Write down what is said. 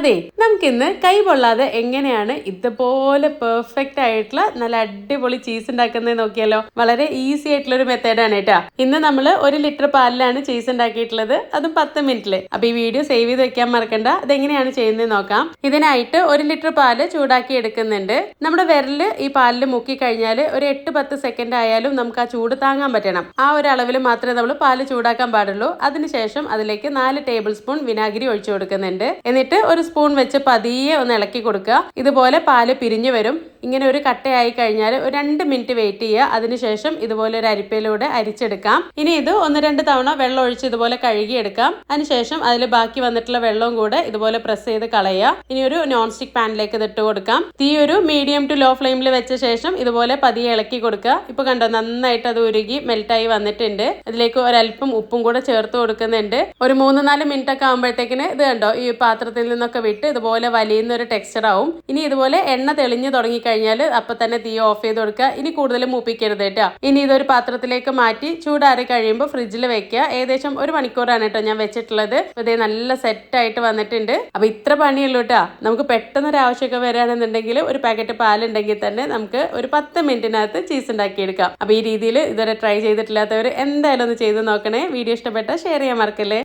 അതെ നമുക്കിന്ന് കൈ പൊള്ളാതെ എങ്ങനെയാണ് ഇതുപോലെ പെർഫെക്റ്റ് ആയിട്ടുള്ള നല്ല അടിപൊളി ചീസ് ഉണ്ടാക്കുന്നത് നോക്കിയാലോ? വളരെ ഈസി ആയിട്ടുള്ള ഒരു മെത്തേഡാണ് കേട്ടോ. ഇന്ന് നമ്മൾ ഒരു ലിറ്റർ പാലിലാണ് ചീസ് ഉണ്ടാക്കിയിട്ടുള്ളത്. അതും പത്ത് മിനിറ്റിൽ അപ്പൊ ഈ വീഡിയോ സേവ് ചെയ്ത് വെക്കാൻ മറക്കണ്ട. അതെങ്ങനെയാണ് ചെയ്യുന്നത് നോക്കാം. ഇതിനായിട്ട് ഒരു ലിറ്റർ പാൽ ചൂടാക്കി എടുക്കുന്നുണ്ട്. നമ്മുടെ വിരൽ ഈ പാലിൽ മുക്കി കഴിഞ്ഞാൽ ഒരു എട്ട് പത്ത് സെക്കൻഡ് ആയാലും നമുക്ക് ആ ചൂട് താങ്ങാൻ പറ്റണം. ആ ഒരു അളവിൽ മാത്രമേ നമ്മൾ പാൽ ചൂടാക്കാൻ പാടുള്ളൂ. അതിനുശേഷം അതിലേക്ക് നാല് ടേബിൾ സ്പൂൺ വിനാഗിരി ഒഴിച്ചു കൊടുക്കുന്നുണ്ട്. എന്നിട്ട് ഒരു സ്പൂൺ വെച്ച് പതിയെ ഒന്ന് ഇളക്കി കൊടുക്കുക. ഇതുപോലെ പാൽ പിരിഞ്ഞു വരും. ഇങ്ങനെ ഒരു കട്ടയായി കഴിഞ്ഞാൽ ഒരു രണ്ട് മിനിറ്റ് വെയിറ്റ് ചെയ്യുക. അതിനുശേഷം ഇതുപോലെ ഒരു അരിപ്പയിലൂടെ അരിച്ചെടുക്കാം. ഇനി ഇത് ഒന്ന് രണ്ട് തവണ വെള്ളം ഒഴിച്ച് ഇതുപോലെ കഴുകിയെടുക്കാം. അതിനുശേഷം അതിൽ ബാക്കി വന്നിട്ടുള്ള വെള്ളവും കൂടെ ഇതുപോലെ പ്രസ് ചെയ്ത് കളയുക. ഇനി ഒരു നോൺ സ്റ്റിക് പാനിലേക്ക് ഇത് ഇട്ട് കൊടുക്കാം. തീ ഒരു മീഡിയം ടു ലോ ഫ്ലെയിമിൽ വെച്ച ശേഷം ഇതുപോലെ പതിയെ ഇളക്കി കൊടുക്കുക. ഇപ്പൊ കണ്ടോ നന്നായിട്ട് അത് ഉരുകി മെൽറ്റായി വന്നിട്ടുണ്ട്. അതിലേക്ക് ഒരല്പം ഉപ്പും കൂടെ ചേർത്ത് കൊടുക്കുന്നുണ്ട്. ഒരു മൂന്ന് നാല് മിനിറ്റ് ഒക്കെ ആകുമ്പോഴത്തേക്കിന് ഇത് കണ്ടോ ഈ പാത്രത്തിൽ നിന്നൊക്കെ വിട്ട് ഇതുപോലെ വലിയുന്ന ഒരു ടെക്സ്ചർ ആവും. ഇനി ഇതുപോലെ എണ്ണ തെളിഞ്ഞു തുടങ്ങിക്കഴിഞ്ഞാൽ അപ്പൊ തന്നെ തീ ഓഫ് ചെയ്ത് കൊടുക്കുക. ഇനി കൂടുതൽ മൂപ്പിക്കരുത് കേട്ടോ. ഇനി ഇതൊരു പാത്രത്തിലേക്ക് മാറ്റി ചൂടാറി കഴിയുമ്പോൾ ഫ്രിഡ്ജിൽ വെക്കുക. ഏകദേശം ഒരു മണിക്കൂറാണ് കേട്ടോ ഞാൻ വെച്ചിട്ടുള്ളത്. ഇതേ നല്ല സെറ്റ് ആയിട്ട് വന്നിട്ടുണ്ട്. അപ്പൊ ഇത്ര പണിയുള്ളൂ കേട്ടോ. നമുക്ക് പെട്ടെന്ന് ഒരു ആവശ്യമൊക്കെ വരാണെന്നുണ്ടെങ്കിൽ ഒരു പാക്കറ്റ് പാലുണ്ടെങ്കിൽ തന്നെ നമുക്ക് ഒരു പത്ത് മിനിറ്റിനകത്ത് ചീസ് ഉണ്ടാക്കിയെടുക്കാം. അപ്പൊ ഈ രീതിയിൽ ഇതുവരെ ട്രൈ ചെയ്തിട്ടില്ലാത്തവർ എന്തായാലും ഒന്ന് ചെയ്ത് നോക്കണേ. വീഡിയോ ഇഷ്ടപ്പെട്ടാൽ ഷെയർ ചെയ്യാൻ മറക്കല്ലേ.